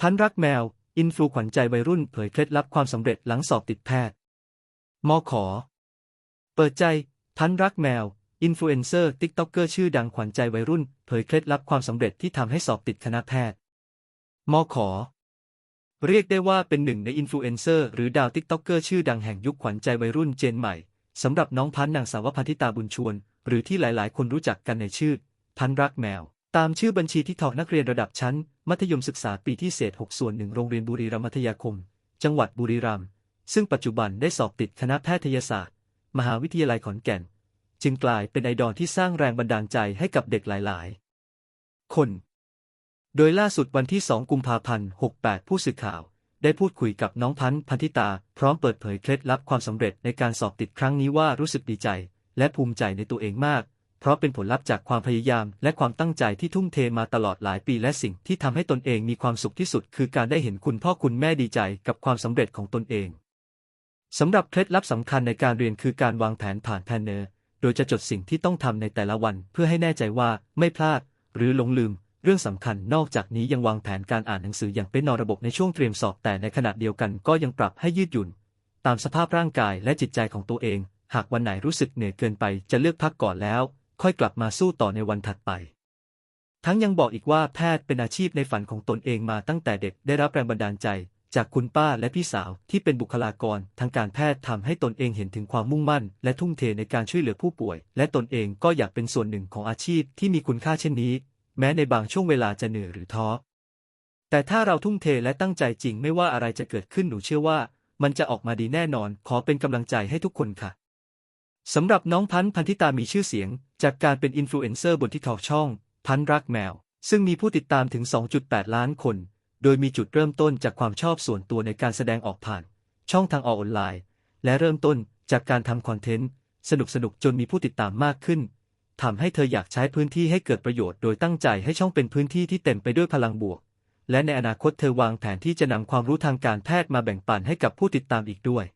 พันรักแมว อินฟลูขวัญใจวัยรุ่นเผยเคล็ดลับความสำเร็จหลังสอบติดแพทย์ มอขอ เปิดใจ พันรักแมว อินฟลูเอนเซอร์ติ๊กต็อกเกอร์ชื่อดังขวัญใจวัยรุ่น เผยเคล็ดลับความสำเร็จที่ทำให้สอบติดคณะแพทย์ มอขอ เรียกได้ว่าเป็นหนึ่งในอินฟลูเอนเซอร์หรือดาวติ๊กต็อกเกอร์ชื่อดังแห่งยุคขวัญใจวัยรุ่นเจนใหม่สำหรับน้องพันนางสาวพันธิตาบุญชวน หรือที่หลายๆ คนรู้จักกันในชื่อ พันรักแมว ตามชื่อบัญชีที่ถอกนักเรียนระดับชั้น มัธยมศึกษาปีที่เศษ 6 ส่วนหนึ่งโรงเรียนบุรีรัมย์มัธยาคม จังหวัดบุรีรัมย์ซึ่งปัจจุบันได้สอบติดคณะแพทยศาสตร์ มหาวิทยาลัยขอนแก่น จึงกลายเป็นไอดอลที่สร้างแรงบันดาลใจให้กับเด็กหลาย ๆ คน โดยล่าสุดวันที่ 2 กุมภาพันธ์ 68 ผู้สื่อข่าว ได้พูดคุยกับน้องพันธ์พันธิตา พร้อมเปิดเผยเคล็ดลับความสำเร็จในการสอบติดครั้งนี้ว่ารู้สึกดีใจ และภูมิใจในตัวเองมาก เพราะเป็นผลลัพธ์จากความพยายามและความตั้งใจที่ทุ่มเทมาตลอดหลายปีและสิ่งที่ทำให้ตนเองมีความสุขที่สุด คือการได้เห็นคุณพ่อคุณแม่ดีใจกับความสำเร็จของตนเองสำหรับเคล็ดลับสำคัญในการเรียนคือการวางแผนผ่านแพนเนอร์ โดยจะจดสิ่งที่ต้องทำในแต่ละวัน เพื่อให้แน่ใจว่าไม่พลาด หรือหลงลืม เรื่องสำคัญนอกจากนี้ยังวางแผนการอ่านหนังสืออย่างเป็นนอระบบในช่วงเตรียมสอบแต่ในขณะเดียวกันก็ยังปรับให้ยืดหยุ่น ตามสภาพร่างกายและจิตใจของตัวเอง หากวันไหนรู้สึกเหนื่อยเกินไปจะเลือกพักก่อนแล้ว ค่อยกลับมาสู้ต่อในวันถัดไป ทั้งยังบอกอีกว่าแพทย์เป็นอาชีพในฝันของตนเองมาตั้งแต่เด็กได้รับแรงบันดาลใจ จากคุณป้าและพี่สาวที่เป็นบุคลากร ทางการแพทย์ทำให้ตนเองเห็นถึงความมุ่งมั่น และทุ่มเทในการช่วยเหลือผู้ป่วย และตนเองก็อยากเป็นส่วนหนึ่งของอาชีพที่มีคุณค่าเช่นนี้ แม้ในบางช่วงเวลาจะเหนื่อยหรือท้อแต่ถ้าเราทุ่มเทและตั้งใจจริงไม่ว่าอะไรจะเกิดขึ้นหนูเชื่อว่า มันจะออกมาดีแน่นอน ขอเป็นกำลังใจให้ทุกคนค่ะ สำหรับน้องพันธ์พันธิตามีชื่อเสียง จากการเป็นอินฟลูเอนเซอร์บนทิกตอกช่อง พันธ์รักแมว ซึ่งมีผู้ติดตามถึง 2.8 ล้านคน โดยมีจุดเริ่มต้นจากความชอบส่วนตัวในการแสดงออกผ่าน ช่องทางออนไลน์ และเริ่มต้นจากการทำคอนเทนต์สนุกๆจนมีผู้ติดตามมากขึ้นทำให้เธออยากใช้พื้นที่ให้เกิดประโยชน์ โดยตั้งใจให้ช่องเป็นพื้นที่ที่เต็มไปด้วยพลังบวก และในอนาคตเธอวางแผนที่จะนำความรู้ทางการแพทย์มาแบ่งปันให้กับผู้ติดตามอีกด้วย